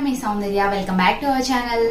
నేను మీ Soundarya welcome back to our channel.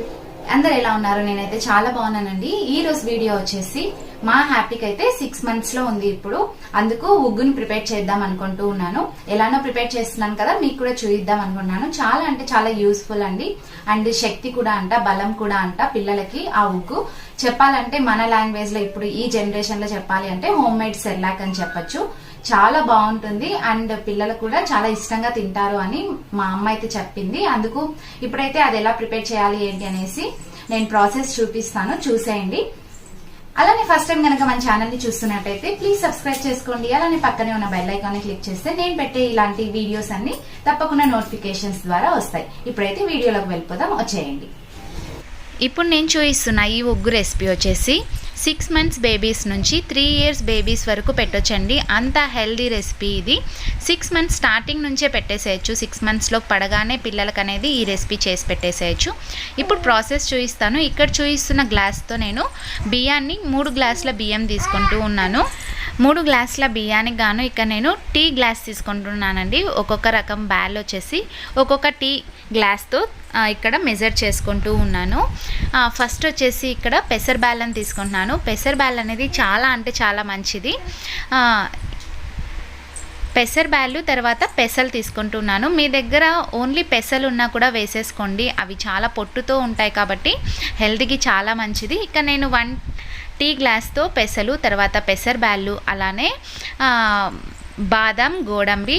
అందరు ఎలా ఉన్నారు? నేనైతే చాలా బాగున్నానండి. ఈ రోజు వీడియో వచ్చేసి మా హ్యాపీకి అయితే సిక్స్ మంత్స్లో ఉంది ఇప్పుడు. అందుకు ఉగ్గుని ప్రిపేర్ చేద్దాం అనుకుంటూ ఉన్నాను. ఎలానో ప్రిపేర్ చేస్తున్నాను కదా మీకు కూడా చూయిద్దాం అనుకున్నాను. చాలా అంటే చాలా యూస్ఫుల్ అండి. అండ్ శక్తి కూడా అంట బలం కూడా అంట పిల్లలకి ఆ ఉగ్గు. చెప్పాలంటే మన లాంగ్వేజ్లో ఇప్పుడు ఈ జనరేషన్లో చెప్పాలి అంటే హోమ్ మేడ్ సెర్లాక్ అని చెప్పొచ్చు. చాలా బాగుంటుంది అండ్ పిల్లలు కూడా చాలా ఇష్టంగా తింటారు అని మా అమ్మ అయితే చెప్పింది. అందుకు ఇప్పుడైతే అది ఎలా ప్రిపేర్ చేయాలి ఏంటి అనేసి నేను ప్రాసెస్ చూపిస్తాను. చూసేయండి. అలానే ఫస్ట్ టైం కనుక మన ఛానల్ని చూస్తున్నట్టయితే ప్లీజ్ సబ్స్క్రైబ్ చేసుకోండి. అలానే పక్కనే ఉన్న బెల్ ఐకాన్ని క్లిక్ చేస్తే నేను పెట్టే ఇలాంటి వీడియోస్ అన్ని తప్పకుండా నోటిఫికేషన్స్ ద్వారా వస్తాయి. ఇప్పుడైతే వీడియోలోకి వెళ్ళిపోదాం. వచ్చేయండి. ఇప్పుడు నేను చూపిస్తున్న ఈ ఒగ్గు రెసిపీ వచ్చేసి సిక్స్ మంత్స్ బేబీస్ నుంచి త్రీ ఇయర్స్ బేబీస్ వరకు పెట్టొచ్చండి. అంత హెల్దీ రెసిపీ ఇది. సిక్స్ మంత్స్ స్టార్టింగ్ నుంచే పెట్టేసేయచ్చు. సిక్స్ మంత్స్లో పడగానే పిల్లలకి అనేది ఈ రెసిపీ చేసి పెట్టేసేయచ్చు. ఇప్పుడు ప్రాసెస్ చూపిస్తాను ఇక్కడ చూపిస్తున్న గ్లాస్తో నేను బియ్యాన్ని మూడు గ్లాసుల బియ్యం తీసుకుంటూ ఉన్నాను. మూడు గ్లాసుల బియ్యానికి గాను ఇక్కడ నేను టీ గ్లాస్ తీసుకుంటున్నానండి. ఒక్కొక్క రకం బ్యాల్ వచ్చేసి ఒక్కొక్క టీ గ్లాస్తో ఇక్కడ మెజర్ చేసుకుంటూ ఉన్నాను. ఫస్ట్ వచ్చేసి ఇక్కడ పెసర్ బ్యాల్ తీసుకుంటున్నాను. పెసర్ బ్యాల్ అనేది చాలా అంటే చాలా మంచిది. పెసర్ బ్యాళ్ళు తర్వాత పెసలు తీసుకుంటున్నాను. మీ దగ్గర ఓన్లీ పెసలు ఉన్నా కూడా వేసేసుకోండి. అవి చాలా పొట్టుతో ఉంటాయి కాబట్టి హెల్త్కి చాలా మంచిది. ఇక నేను వన్ టీ గ్లాస్తో పెసలు తర్వాత పెసర్ బ్యాళ్ళు అలానే బాదం గోడంబి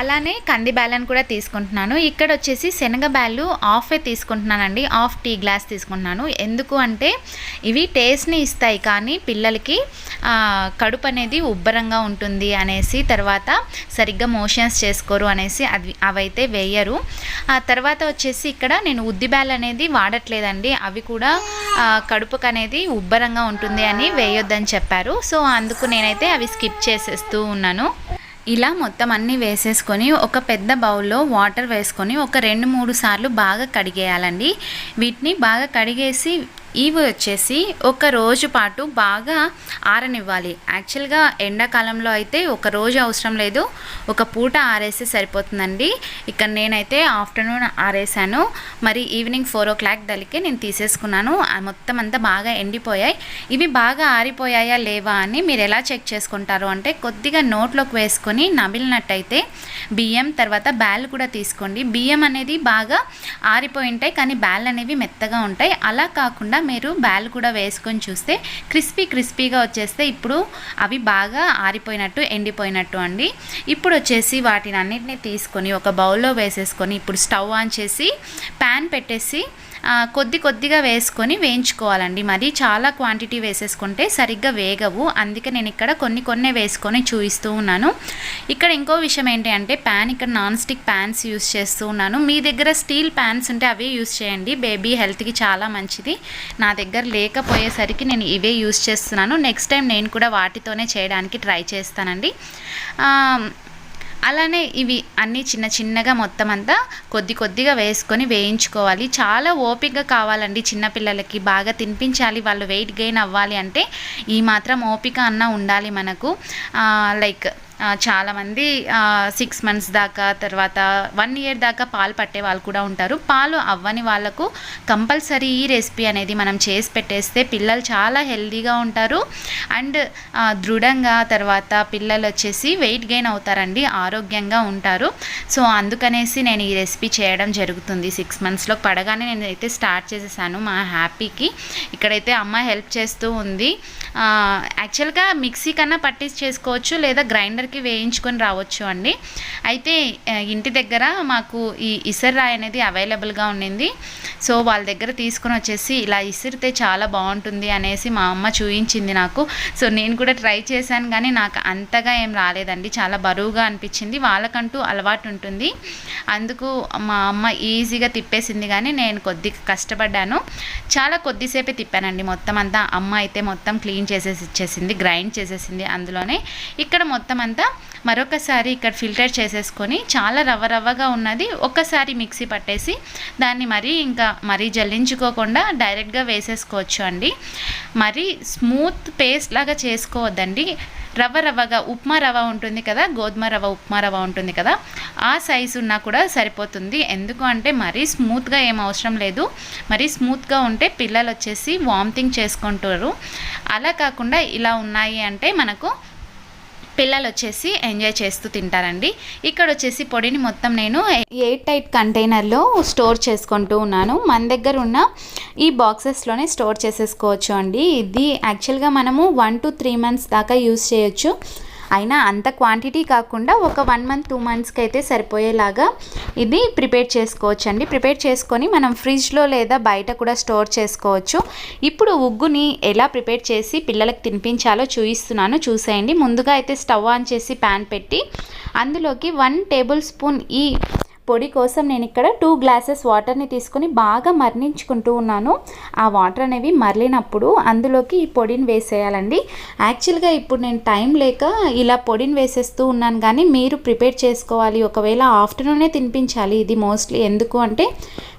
అలానే కంది బ్యాలను కూడా తీసుకుంటున్నాను. ఇక్కడ వచ్చేసి శనగ బ్యాళ్ళు హాఫే తీసుకుంటున్నానండి. హాఫ్ టీ గ్లాస్ తీసుకుంటున్నాను. ఎందుకు అంటే ఇవి టేస్ట్ని ఇస్తాయి కానీ పిల్లలకి కడుపు అనేది ఉబ్బరంగా ఉంటుంది అనేసి తర్వాత సరిగ్గా మోషన్స్ చేసుకోరు అనేసి అది అవైతే వేయరు. ఆ తర్వాత వచ్చేసి ఇక్కడ నేను ఉద్ది బ్యాల్ అనేది వాడట్లేదండి. అవి కూడా కడుపుకు అనేది ఉబ్బరంగా ఉంటుంది అని వేయొద్దని చెప్పారు. సో అందుకు నేనైతే అవి స్కిప్ చేసేస్తూ ఉన్నాను. ఇలా మొత్తం అన్నీ వేసేసుకొని ఒక పెద్ద బౌల్లో వాటర్ వేసుకొని ఒక రెండు మూడు సార్లు బాగా కడిగేయాలండి. వీటిని బాగా కడిగేసి ఇవి వచ్చేసి ఒక రోజు పాటు బాగా ఆరనివ్వాలి. యాక్చువల్గా ఎండాకాలంలో అయితే ఒక రోజు అవసరం లేదు. ఒక పూట ఆరేస్తే సరిపోతుందండి. ఇక్కడ నేనైతే ఆఫ్టర్నూన్ ఆరేసాను. మరి ఈవినింగ్ ఫోర్ ఓ క్లాక్ దలికే నేను తీసేసుకున్నాను. ఆ మొత్తం అంతా బాగా ఎండిపోయాయి. ఇవి బాగా ఆరిపోయాయా లేవా అని మీరు ఎలా చెక్ చేసుకుంటారు అంటే కొద్దిగా నోట్లోకి వేసుకొని నమిలినట్టయితే బియ్యం తర్వాత బ్యాల్ కూడా తీసుకోండి. బియ్యం అనేది బాగా ఆరిపోయి ఉంటాయి కానీ బ్యాల్ అనేవి మెత్తగా ఉంటాయి. అలా కాకుండా మీరు బ్యాల్ కూడా వేసుకొని చూస్తే క్రిస్పీ క్రిస్పీగా వచ్చేస్తే ఇప్పుడు అవి బాగా ఆరిపోయినట్టు ఎండిపోయినట్టు అండి. ఇప్పుడు వచ్చేసి వాటిని అన్నిటిని తీసుకొని ఒక బౌల్లో వేసేసుకొని ఇప్పుడు స్టవ్ ఆన్ చేసి ప్యాన్ పెట్టేసి కొద్ది కొద్దిగా వేసుకొని వేయించుకోవాలండి. మరి చాలా క్వాంటిటీ వేసేసుకుంటే సరిగ్గా వేగవు. అందుకే నేను ఇక్కడ కొన్ని కొన్ని వేసుకొని చూపిస్తూ ఉన్నాను. ఇక్కడ ఇంకో విషయం ఏంటి అంటే ప్యాన్ ఇక్కడ నాన్ స్టిక్ ప్యాన్స్ యూస్ చేస్తూ ఉన్నాను. మీ దగ్గర స్టీల్ ప్యాన్స్ ఉంటే అవే యూస్ చేయండి. బేబీ హెల్త్కి చాలా మంచిది. నా దగ్గర లేకపోయేసరికి నేను ఇవే యూస్ చేస్తున్నాను. నెక్స్ట్ టైం నేను కూడా వాటితోనే చేయడానికి ట్రై చేస్తానండి. అలానే ఇవి అన్నీ చిన్న చిన్నగా మొత్తం అంతా కొద్ది కొద్దిగా వేసుకొని వేయించుకోవాలి. చాలా ఓపిక కావాలండి చిన్నపిల్లలకి బాగా తినిపించాలి. వాళ్ళు వెయిట్ గెయిన్ అవ్వాలి అంటే ఈ మాత్రం ఓపిక అన్న ఉండాలి మనకు. లైక్ చాలామంది సిక్స్ మంత్స్ దాకా తర్వాత వన్ ఇయర్ దాకా పాలు పట్టే వాళ్ళు కూడా ఉంటారు. పాలు అవ్వని వాళ్ళకు కంపల్సరీ ఈ రెసిపీ అనేది మనం చేసి పెట్టేస్తే పిల్లలు చాలా హెల్దీగా ఉంటారు. అండ్ దృఢంగా తర్వాత పిల్లలు వచ్చేసి వెయిట్ గెయిన్ అవుతారండి ఆరోగ్యంగా ఉంటారు. సో అందుకనేసి నేను ఈ రెసిపీ చేయడం జరుగుతుంది. సిక్స్ మంత్స్లో పడగానే నేను అయితే స్టార్ట్ చేసేసాను మా హ్యాపీకి ఇక్కడైతే అమ్మ హెల్ప్ చేస్తూ ఉంది. యాక్చువల్గా మిక్సీ కన్నా పట్టి చేసుకోవచ్చు లేదా గ్రైండర్కి వేయించుకొని రావచ్చు అండి. అయితే ఇంటి దగ్గర మాకు ఈ ఇసర్రాయి అనేది అవైలబుల్గా ఉండింది సో వాళ్ళ దగ్గర తీసుకొని వచ్చేసి ఇలా ఇసిరితే చాలా బాగుంటుంది అనేసి మా అమ్మ చూయించింది నాకు. సో నేను కూడా ట్రై చేశాను కానీ నాకు అంతగా ఏం రాలేదండి. చాలా బరువుగా అనిపించింది. వాళ్ళకంటూ అలవాటు ఉంటుంది. అందుకు మా అమ్మ ఈజీగా తిప్పేసింది కానీ నేను కొద్దిగా కష్టపడ్డాను. చాలా కొద్దిసేపే తిప్పానండి. మొత్తం అంతా అమ్మ అయితే మొత్తం క్లీన్ చేసేసి ఇచ్చేసింది గ్రైండ్ చేసేసింది అందులోనే. ఇక్కడ మొత్తం అంతా అంతా మరొకసారి ఇక్కడ ఫిల్టర్ చేసేసుకొని చాలా రవ్వ రవ్వగా ఉన్నది. ఒక్కసారి మిక్సీ పట్టేసి దాన్ని మరీ ఇంకా మరీ జల్లించుకోకుండా డైరెక్ట్గా వేసేసుకోవచ్చు అండి. మరీ స్మూత్ పేస్ట్ లాగా చేసుకోవద్దండి. రవ్వ రవ్వగా ఉప్మా రవ్వ ఉంటుంది కదా గోధుమ రవ్వ ఉప్మా రవ్వ ఉంటుంది కదా ఆ సైజు ఉన్నా కూడా సరిపోతుంది. ఎందుకు అంటే మరీ స్మూత్గా ఏం అవసరం లేదు. మరీ స్మూత్గా ఉంటే పిల్లలు వచ్చేసి వామిటింగ్ చేసుకుంటారు. అలా కాకుండా ఇలా ఉన్నాయి అంటే మనకు పిల్లలు వచ్చేసి ఎంజాయ్ చేస్తూ తింటారండి. ఇక్కడ వచ్చేసి పొడిని మొత్తం నేను ఎయిట్ టైట్ కంటైనర్లో స్టోర్ చేసుకుంటూ ఉన్నాను. మన దగ్గర ఉన్న ఈ బాక్సెస్లోనే స్టోర్ చేసేసుకోవచ్చు అండి ఇది యాక్చువల్గా మనము వన్ టు త్రీ మంత్స్ దాకా యూస్ చేయొచ్చు. అయినా అంత క్వాంటిటీ కాకుండా ఒక వన్ మంత్ టూ మంత్స్కి అయితే సరిపోయేలాగా ఇది ప్రిపేర్ చేసుకోవచ్చు అండి ప్రిపేర్ చేసుకొని మనం ఫ్రిడ్జ్లో లేదా బయట కూడా స్టోర్ చేసుకోవచ్చు. ఇప్పుడు ఉగ్గుని ఎలా ప్రిపేర్ చేసి పిల్లలకు తినిపించాలో చూపిస్తున్నాను చూసేయండి. ముందుగా అయితే స్టవ్ ఆన్ చేసి ప్యాన్ పెట్టి అందులోకి వన్ టేబుల్ స్పూన్ ఈ పొడి కోసం నేను ఇక్కడ టూ గ్లాసెస్ వాటర్ని తీసుకొని బాగా మరణించుకుంటూ ఉన్నాను. ఆ వాటర్ అనేవి మరలినప్పుడు అందులోకి ఈ పొడిని వేసేయాలండి. యాక్చువల్గా ఇప్పుడు నేను టైం లేక ఇలా పొడిని వేసేస్తూ ఉన్నాను కానీ మీరు ప్రిపేర్ చేసుకోవాలి. ఒకవేళ ఆఫ్టర్నూనే తినిపించాలి ఇది మోస్ట్లీ ఎందుకు అంటే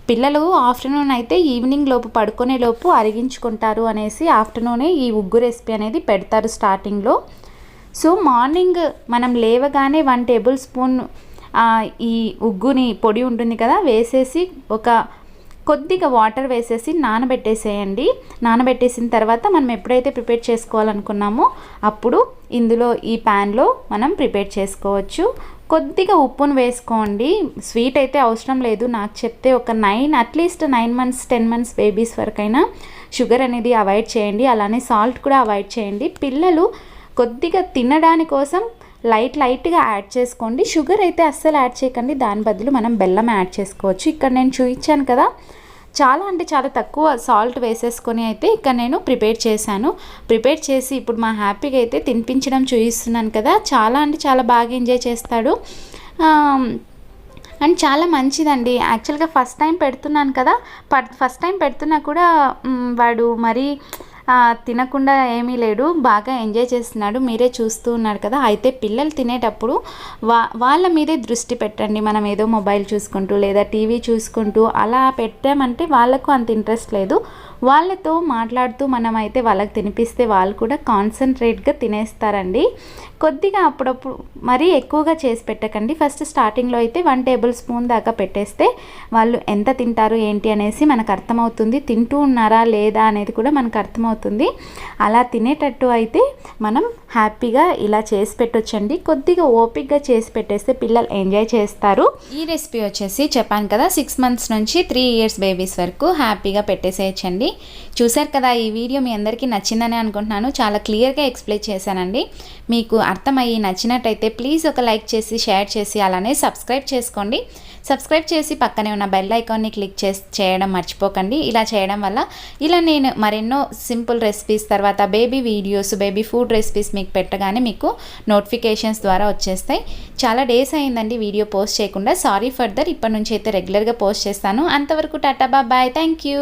పిల్లలు ఆఫ్టర్నూన్ అయితే ఈవినింగ్ లోపు పడుకునే లోపు అరిగించుకుంటారు అనేసి ఆఫ్టర్నూనే ఈ ఉగ్గు రెసిపీ అనేది పెడతారు స్టార్టింగ్లో సో మార్నింగ్ మనం లేవగానే వన్ టేబుల్ స్పూన్ ఈ ఉగ్గుని పొడి ఉంటుంది కదా వేసేసి ఒక కొద్దిగా వాటర్ వేసేసి నానబెట్టేసేయండి. నానబెట్టేసిన తర్వాత మనం ఎప్పుడైతే ప్రిపేర్ చేసుకోవాలనుకున్నామో అప్పుడు ఇందులో ఈ ప్యాన్లో మనం ప్రిపేర్ చేసుకోవచ్చు. కొద్దిగా ఉప్పును వేసుకోండి. స్వీట్ అయితే అవసరం లేదు. నాకు చెప్తే ఒక nine at least nine months ten months babies వరకైనా షుగర్ అనేది అవాయిడ్ చేయండి. అలానే సాల్ట్ కూడా అవాయిడ్ చేయండి. పిల్లలు కొద్దిగా తినడాని కోసం లైట్ లైట్గా యాడ్ చేసుకోండి. షుగర్ అయితే అస్సలు యాడ్ చేయకండి. దాని బదులు మనం బెల్లం యాడ్ చేసుకోవచ్చు. ఇక్కడ నేను చూపించాను కదా చాలా అంటే చాలా తక్కువ సాల్ట్ వేసేసుకొని అయితే ఇక్కడ నేను ప్రిపేర్ చేశాను. ప్రిపేర్ చేసి ఇప్పుడు మా హ్యాపీగా అయితే తినిపించడం చూపిస్తున్నాను కదా చాలా అంటే చాలా బాగా ఎంజాయ్ చేస్తాడు. అండ్ చాలా మంచిదండి. యాక్చువల్గా ఫస్ట్ టైం పెడుతున్నాను కదా ఫస్ట్ టైం పెడుతున్నా కూడా వాడు మరీ తినకుండా ఏమీ లేడు బాగా ఎంజాయ్ చేస్తున్నాడు మీరే చూస్తూ ఉన్నారు కదా. అయితే పిల్లలు తినేటప్పుడు వా వాళ్ళ మీదే దృష్టి పెట్టండి. మనం ఏదో మొబైల్ చూసుకుంటూ లేదా టీవీ చూసుకుంటూ అలా పెట్టామంటే వాళ్ళకు అంత ఇంట్రెస్ట్ లేదు. వాళ్ళతో మాట్లాడుతూ మనం అయితే వాళ్ళకి తినిపిస్తే వాళ్ళు కూడా కాన్సన్ట్రేట్గా తినేస్తారండి. కొద్దిగా అప్పుడప్పుడు మరీ ఎక్కువగా చేసి పెట్టకండి. ఫస్ట్ స్టార్టింగ్లో అయితే వన్ టేబుల్ స్పూన్ దాకా పెట్టేస్తే వాళ్ళు ఎంత తింటారు ఏంటి అనేసి మనకు అర్థమవుతుంది. తింటూ ఉన్నారా లేదా అనేది కూడా మనకు అర్థమవుతుంది. అలా తినేటట్టు అయితే మనం హ్యాపీగా ఇలా చేసి పెట్టొచ్చండి. కొద్దిగా ఓపిక్గా చేసి పెట్టేస్తే పిల్లలు ఎంజాయ్ చేస్తారు. ఈ రెసిపీ వచ్చేసి చెప్పాను కదా సిక్స్ మంత్స్ నుంచి త్రీ ఇయర్స్ బేబీస్ వరకు హ్యాపీగా పెట్టేసేయచ్చండి. చూశారు కదా ఈ వీడియో మీ అందరికీ నచ్చిందని అనుకుంటున్నాను. చాలా క్లియర్గా ఎక్స్ప్లెయిన్ చేశానండి. మీకు అర్థమయ్యి నచ్చినట్టయితే ప్లీజ్ ఒక లైక్ చేసి షేర్ చేసి అలానే సబ్స్క్రైబ్ చేసుకోండి. సబ్స్క్రైబ్ చేసి పక్కనే ఉన్న బెల్ ఐకాన్ని క్లిక్ చేసి చేయడం మర్చిపోకండి. ఇలా చేయడం వల్ల ఇలా నేను మరెన్నో సింపుల్ రెసిపీస్ తర్వాత baby videos baby food recipes మీకు పెట్టగానే మీకు నోటిఫికేషన్స్ ద్వారా వచ్చేస్తాయి. చాలా డేస్ అయిందండి వీడియో పోస్ట్ చేయకుండా. సారీ ఫర్దర్ ఇప్పటి నుంచి అయితే రెగ్యులర్గా పోస్ట్ చేస్తాను. అంతవరకు టాటా బాయ్ థ్యాంక్ యూ.